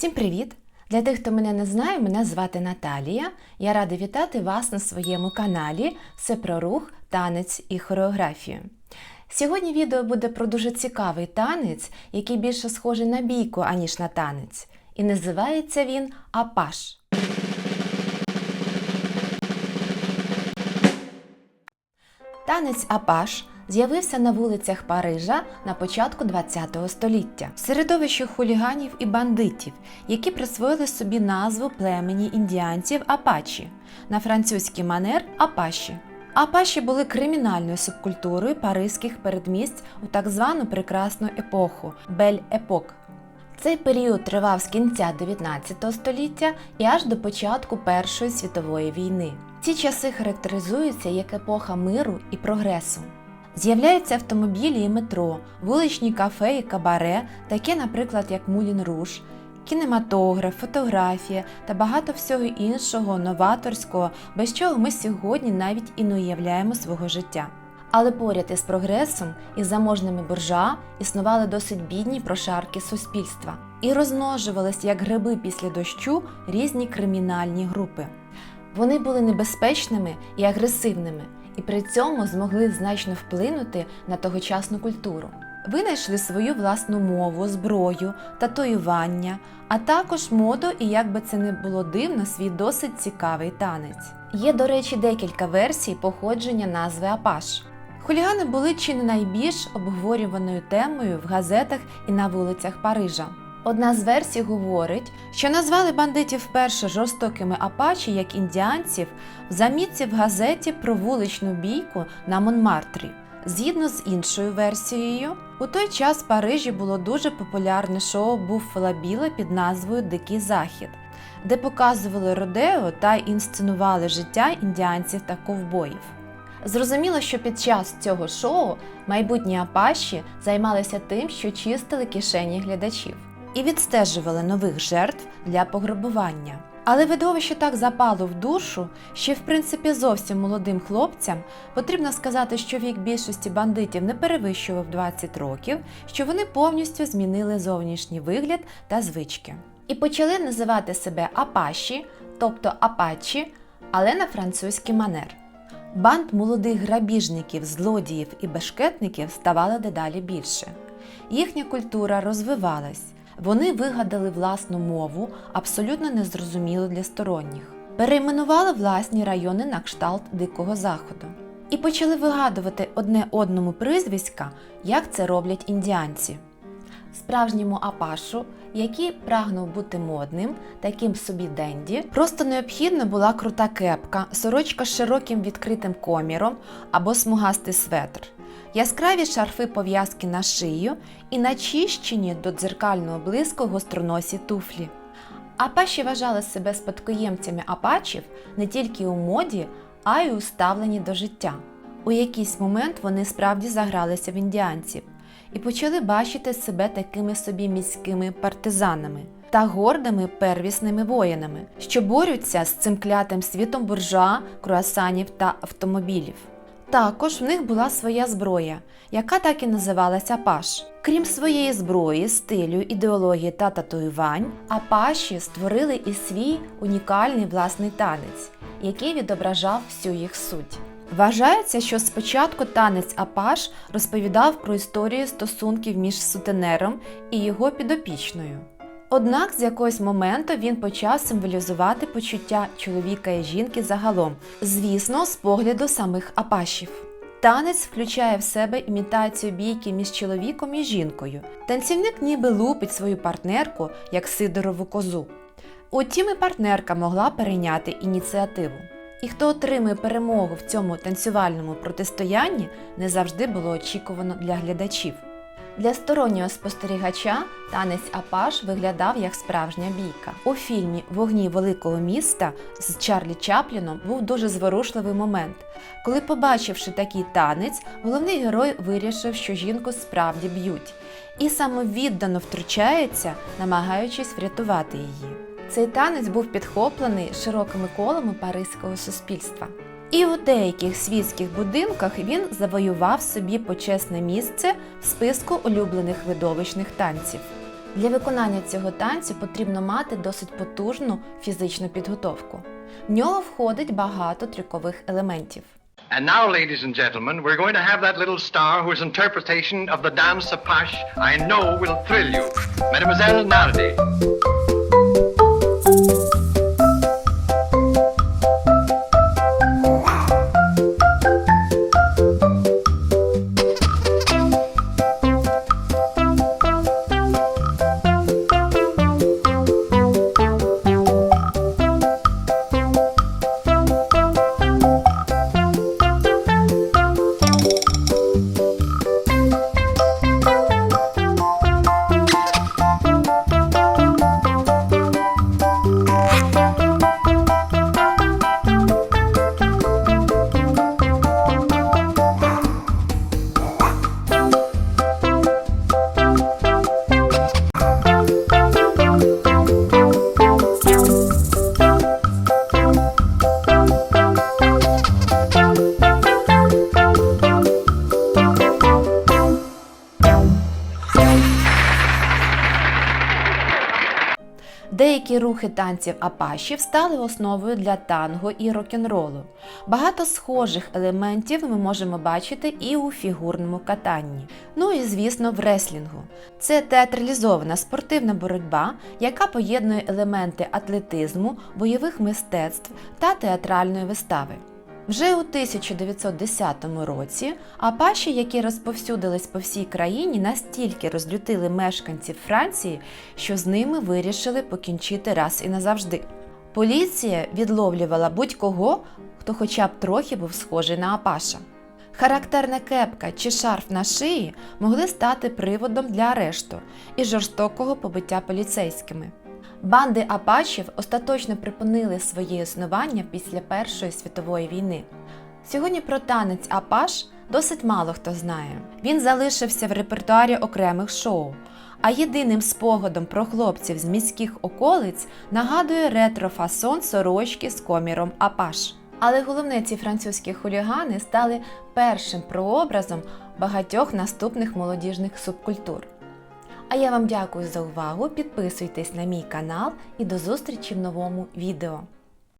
Всім привіт! Для тих, хто мене не знає, мене звати Наталія. Я рада вітати вас на своєму каналі Все про рух, танець і хореографію. Сьогодні відео буде про дуже цікавий танець, який більше схожий на бійку, аніж на танець. І називається він Апаш. Танець Апаш з'явився на вулицях Парижа на початку ХХ століття в середовищі хуліганів і бандитів, які присвоїли собі назву племені індіанців Апачі на французький манер Апаші. Апаші були кримінальною субкультурою паризьких передмість у так звану прекрасну епоху Бель-Епок. Цей період тривав з кінця 19 століття і аж до початку Першої світової війни. Ці часи характеризуються як епоха миру і прогресу. З'являються автомобілі і метро, вуличні кафе і кабаре, такі, наприклад, як Мулін Руш, кінематограф, фотографія та багато всього іншого новаторського, без чого ми сьогодні навіть і не уявляємо свого життя. Але поряд із прогресом і заможними буржуа існували досить бідні прошарки суспільства і розмножувались як гриби після дощу різні кримінальні групи. Вони були небезпечними і агресивними, і при цьому змогли значно вплинути на тогочасну культуру. Винайшли свою власну мову, зброю, татуювання, а також моду і, як би це не було дивно, свій досить цікавий танець. Є, до речі, декілька версій походження назви Апаш. Хулігани були чи не найбільш обговорюваною темою в газетах і на вулицях Парижа. Одна з версій говорить, що назвали бандитів вперше жорстокими апачі як індіанців в замітці в газеті про вуличну бійку на Монмартрі. Згідно з іншою версією, у той час в Парижі було дуже популярне шоу Буффало Біла під назвою Дикий Захід, де показували родео та інсценували життя індіанців та ковбоїв. Зрозуміло, що під час цього шоу майбутні апаші займалися тим, що чистили кишені глядачів і відстежували нових жертв для пограбування. Але видовище так запало в душу, що в принципі зовсім молодим хлопцям потрібно сказати, що вік більшості бандитів не перевищував 20 років, що вони повністю змінили зовнішній вигляд та звички. І почали називати себе апаші, тобто апачі, але на французький манер. Банд молодих грабіжників, злодіїв і бешкетників ставало дедалі більше. Їхня культура розвивалась. Вони вигадали власну мову, абсолютно незрозумілу для сторонніх, перейменували власні райони на кшталт Дикого Заходу. І почали вигадувати одне одному прізвиська, як це роблять індіанці. Справжньому апашу, який прагнув бути модним, таким собі денді, просто необхідна була крута кепка, сорочка з широким відкритим коміром або смугастий светр яскраві шарфи пов'язки на шию і начищені до дзеркального блиску гостроносі туфлі. Апаші вважали себе спадкоємцями апачів не тільки у моді, а й у ставленні до життя. У якийсь момент вони справді загралися в індіанців і почали бачити себе такими собі міськими партизанами та гордими первісними воїнами, що борються з цим клятим світом буржуа, круасанів та автомобілів. Також в них була своя зброя, яка так і називалася Апаш. Крім своєї зброї, стилю, ідеології та татуювань, Апаші створили і свій унікальний власний танець, який відображав всю їх суть. Вважається, що спочатку танець Апаш розповідав про історію стосунків між сутенером і його підопічною. Однак з якогось моменту він почав символізувати почуття чоловіка і жінки загалом, звісно, з погляду самих апашів. Танець включає в себе імітацію бійки між чоловіком і жінкою. Танцівник ніби лупить свою партнерку як сидорову козу. Утім, і партнерка могла перейняти ініціативу. І хто отримує перемогу в цьому танцювальному протистоянні, не завжди було очікувано для глядачів. Для стороннього спостерігача танець Апаш виглядав як справжня бійка. У фільмі Вогні великого міста з Чарлі Чапліном був дуже зворушливий момент. Коли, побачивши такий танець, головний герой вирішив, що жінку справді б'ють, і самовіддано втручається, намагаючись врятувати її. Цей танець був підхоплений широкими колами паризького суспільства. І у деяких світських будинках він завоював собі почесне місце в списку улюблених видовищних танців. Для виконання цього танцю потрібно мати досить потужну фізичну підготовку. В нього входить багато трюкових елементів. And now, ladies and gentlemen, we're going to have that little star whose interpretation of the dance Apache I know will thrill you. Mademoiselle Nardi. Деякі рухи танців апашів стали основою для танго і рок-н-ролу. Багато схожих елементів ми можемо бачити і у фігурному катанні. Ну і звісно, в реслінгу. Це театралізована спортивна боротьба, яка поєднує елементи атлетизму, бойових мистецтв та театральної вистави. Вже у 1910 році апаші, які розповсюдились по всій країні, настільки розлютили мешканців Франції, що з ними вирішили покінчити раз і назавжди. Поліція відловлювала будь-кого, хто хоча б трохи був схожий на апаша. Характерна кепка чи шарф на шиї могли стати приводом для арешту і жорстокого побиття поліцейськими. Банди апачів остаточно припинили своє існування після Першої світової війни. Сьогодні про танець Апаш досить мало хто знає. Він залишився в репертуарі окремих шоу. А єдиним спогадом про хлопців з міських околиць нагадує ретро-фасон сорочки з коміром Апаш. Але головне, ці французькі хулігани стали першим прообразом багатьох наступних молодіжних субкультур. А я вам дякую за увагу. Підписуйтесь на мій канал і до зустрічі в новому відео.